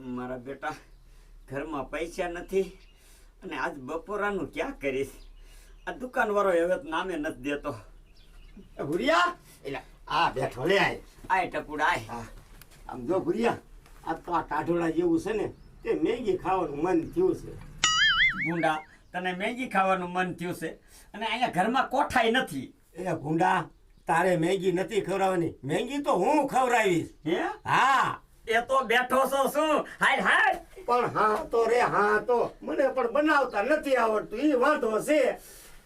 મારા બેટા ઘરમાં પૈસા નથી અને આજ બપોરાનું ક્યાં કરીશ? આ દુકાનવાળો હવે નામે નથી દેતો. ભૂરિયા એટલે આ બેઠો લે આય. આય ટપુડા આય. હા. આમ જો ભૂરિયા આ તો આ ટાઢોળા જેવું છે ને તે મેગી ખાવાનું મન થયું છે. ગુંડા તને મેગી ખાવાનું મન થયું છે અને અહીંયા ઘરમાં કોઠાઈ નથી. એ ગુંડા તારે મેગી નથી ખવડાવવાની. મેગી તો હું ખવડાવીશ. હે? હા. એ તો બેઠો છો શું? હાય હાય. પણ હા તો રે હા તો. મને પણ બનાવતા નથી આવડતું એ વાંધો છે.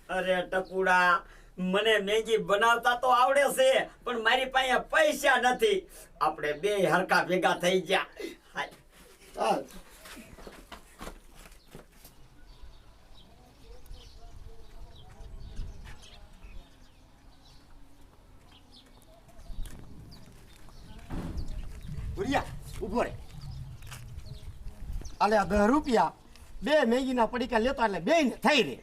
અરે ટપુડા મને મેગી બનાવતા તો આવડે છે પણ મારી પાસે પૈસા નથી. આપણે બે હરકા ભેગા થઈ ગયા. હાય. ભુરિયા ઊભો રે. અલે દસ રૂપિયા બે મેગીના પડીકા લેતો એટલે બે ને થઈ રે.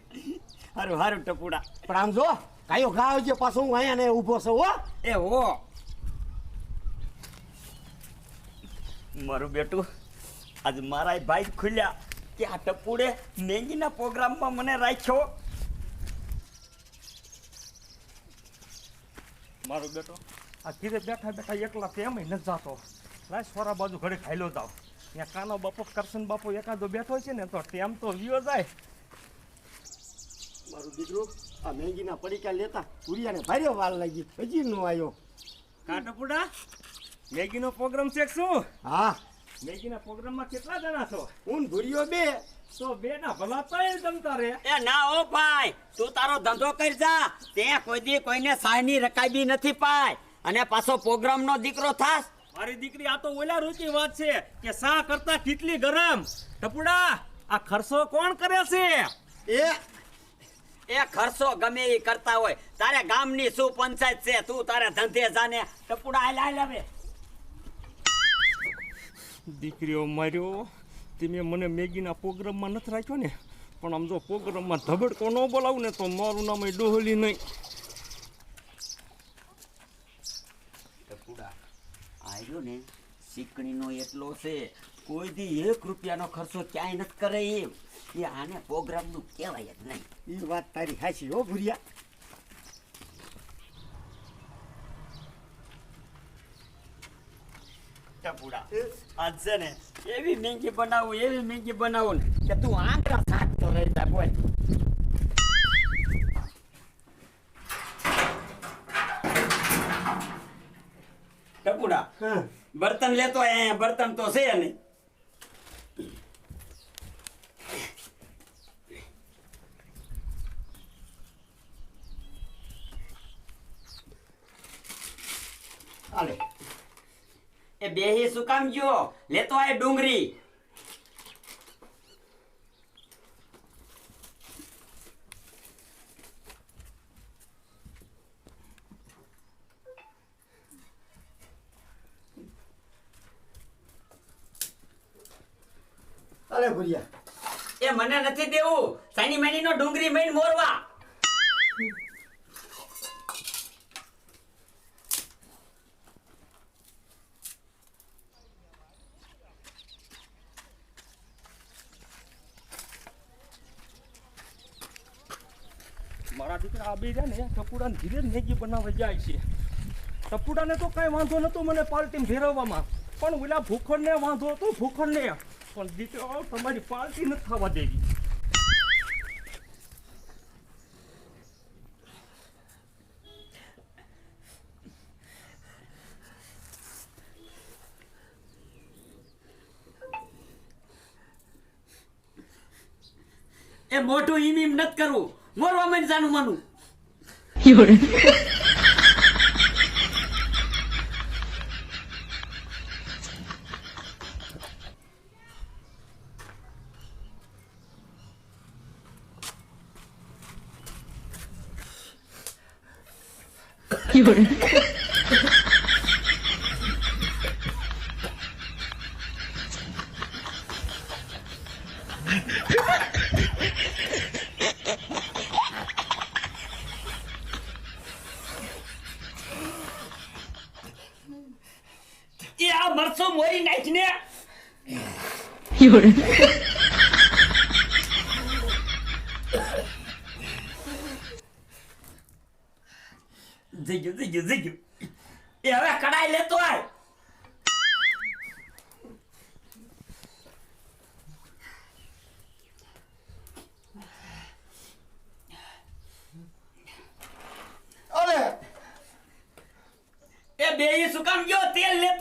હારું હારું ટપુડા. પણ આમ જો કાયો ગાવ છે પાછો હું અહીંયા ને ઊભો છું હો. એ હો. મારું બેટું આજ મારા ભાઈ ખુલ્યા કે આ ટપુડે મેગીના પ્રોગ્રામમાં મને રાખ્યો. મારો બેટો આ ઘીરે બેઠા બેઠા એકલા તેમ નથી જાતો? લાય સોરા બાજુ ઘરે ખાઈલો જાવ ત્યાં કાનો બાપો કરશન બાપો એકાદો બેઠો છે ને તો ટેમ તો વિયો જાય. મારું દીકરું આ મેગીના પડીકા લેતા પુરિયાને ભાર્યો વાલ લાગી. હજી નો આવ્યો કાટપુડા મેગીનો પ્રોગ્રામ છે શું? હા. મેગીના પ્રોગ્રામમાં કેટલા જણા છો? હું ભૂરિયો બે. તો બે ના ભલા તય જમતા રે એ ના ઓ ભાઈ તું તારો ધંધો કરી જા. તે કોઈ દી કોઈને સાયની રકાબી નથી પાય. અને પાછો પ્રોગ્રામ નો દીકરો થાસ મારી દીકરી આ તો ઓલા રૂચી વાત છે કે સા કરતા કેટલી ગરમ? ટપુડા આ ખર્ચો કોણ કરે છે? એ એ ખર્ચો ગમે એ કરતા હોય. તારે ગામની શું પંચાયત છે તું તારે ધંધે જાને. ટપુડા હાલ હાલ હવે. દીકરીઓ માર્યો તમે મને મેગીના પ્રોગ્રામમાં નથી રાખ્યો ને? પણ આમ જો પ્રોગ્રામમાં ધબડકો ન બોલાવું ને તો મારું નામ એ ડોહલી નહીં ટપુડા આયો ને? ચીકણીનો એટલો છે કોઈ દી એક રૂપિયાનો ખર્ચો ક્યાંય નથી કરે એમ. એ આને પ્રોગ્રામનું કહેવાય જ નહીં. એ વાત તારી હાચી હો ભૂરિયા. ટપુડા આજ છે ને એવી મેંગી બનાવું એવી મેંગી બનાવું ને કે તું આંકડા સાચતો રહી જા બોલ ટપુડા હા બર્તન લેતો આય બર્તન તો છે નહીં. એ બેહી શું કામ ગયો? લેતો આય ડુંગળી. હાલે ભુરિયા. એ મને નથી દેવું. સાની માની નો ડુંગરી મઈને મોરવા. મારા દીકરા આ બે રહ્યા ને ટપુડાને ધીરે જ મેગી બનાવવા જાય છે. ટપુડાને તો કાંઈ વાંધો નતો મને પાર્ટીમાં ફેરવવામાં પણ ઓલા ભૂખણને વાંધો હતો ભૂખણને. પણ દીકરો તમારી પાર્ટી નથી થવા દેવી. એ મોટું ઈમ ઈમ નથી કરવું. મોરવા મને. જાનું માનું મરસો મોરી નાખીને 有人。જઈ ગયું જઈ ગયું જઈ ગયું એ હવે કડાઈ લેતો આય અરે એ બે શું કામ ગયો તેલ લેતો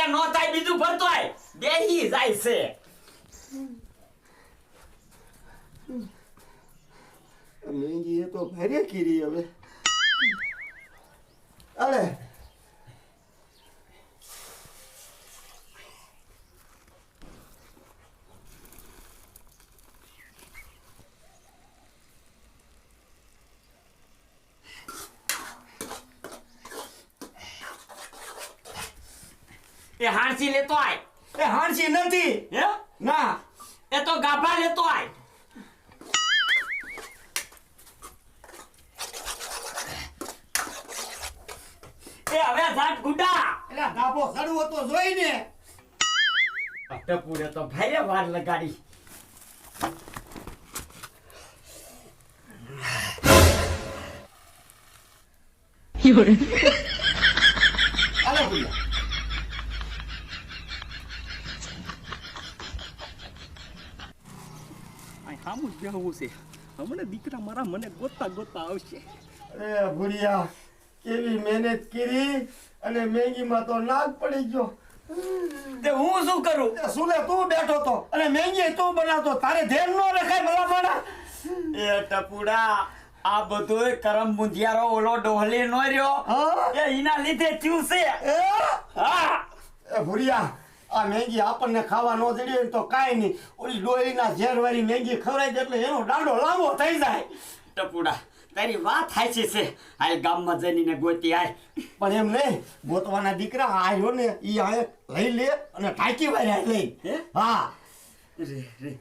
એટલે નો થાય બીજું ભરતો આય બેહી જાય છે. મેંગી એ તો ભારે કીરી હવે. અરે એ હાણસી લેતો આય એ હાણસી નથી. હે? ના. એ તો ગાભા લેતો આય એ હવે ઝાટ ગુડા. એટલે ધાબો સડવો તો જોઈ ને. ટપુરે તો ભાઈએ વાર લગાડી. 有人，અરે ભૂલ્યા આ સામું જ બેહવું છે. હમણાં દીકરા મારા મને ગોતતા ગોતા આવશે. અરે ભૂરિયા કેવી મહેનત કરી અને મેગીમાં તો નાગ પડી ગયો. તે હું શું કરું? સુલે તું બેઠો તો. અને મેંગી તું બનાવતો. તારે ધ્યાન ન રખાય ભલા માણા એ ટપુડા આ બધું કરમ મુંજિયારો ઓલો ડોહલી નો રહ્યો. એ એના લીધે થયું છે. હા. એ ભૂરિયા આ મેંગી આપણને ખાવા ન જડી ને તો કાંઈ નહીં. ઓલી ડોરીના ઝેરવાળી મેંગી ખવડાય છે એટલે એનો દાંડો લાંબો થઈ જાય. ટપુડા તારી વાત સાચી છે. આ ગામમાં જઈને ગોતી આય પણ એમ નહીં ગોતવાના દીકરા આવ્યો ને એ આ લઈ લે અને ટાંકી વાળ્યા લઈ. હે? હા. રે રે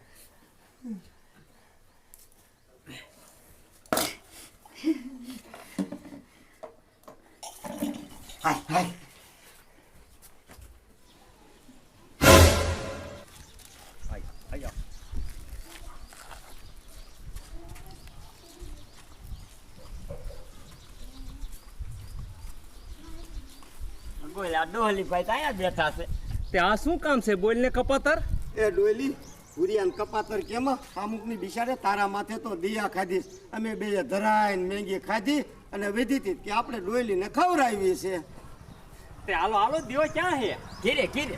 હાય હાય. બોલા ડોહલી ભાઈ તો બેઠા છે. ત્યાં શું કામ છે? બોલને કપાતર? એ ડોયલી ઉરિયાન કપાતર કેમાં? અમુકની બિચારે તારા માથે તો દિયા ખાધી. અમે બે ધરાઈને મેંગી ખાધી અને વિધી હતી કે આપણે ડોયલીને ખવડાવી છે તે હાલો હાલો દિયો ક્યાં હે? ઘીરે ઘીરે.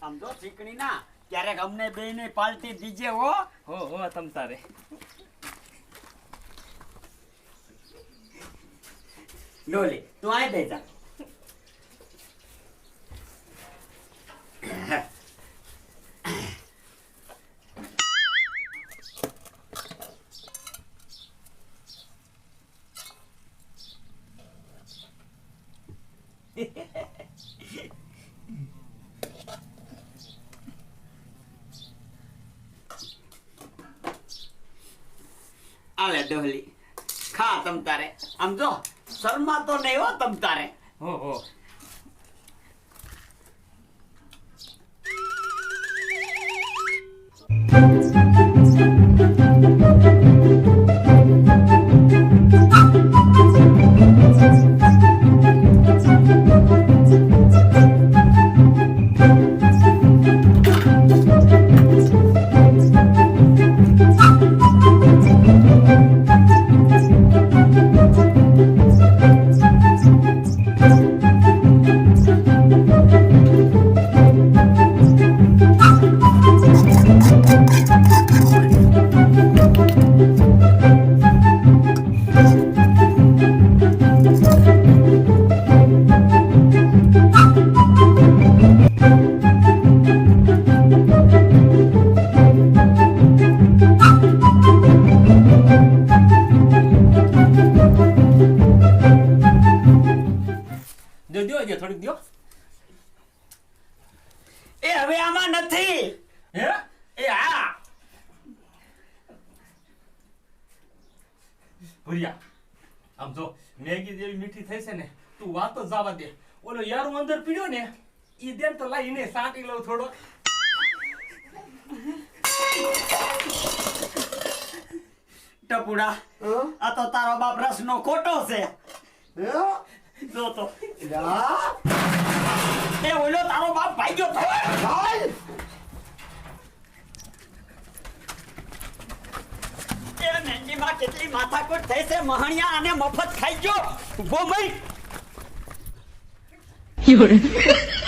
સમજો ચીકણી ના ક્યારેક અમને બે ને પાલટી દીજે હો. હો હો તમ તારે. ડોલી તું આય બેજા આલે ડોલી ખા તમ તારે આમ જો. શર્મા તો નહીં હો તમ તારે. હો હો ભૂરિયા. આમ જો મેગી જેવી મીઠી થઈ છે ને તું વાત જ જવા દે. ઓલો યારું અંદર પીડ્યો ને ઈ દેન તો લઈને સાટી લઉં થોડો ટપુડા? આ તો તારો બાપ રસનો ખોટો છે? જો તો. એ ઓલો તારો બાપ ભાગ્યો થયો ભાઈ? મેંદીમાં કેટલી માથાકૂટ થઈ છે? મહણિયા અને મફત ખાઈ ગયો. ઊભો 人，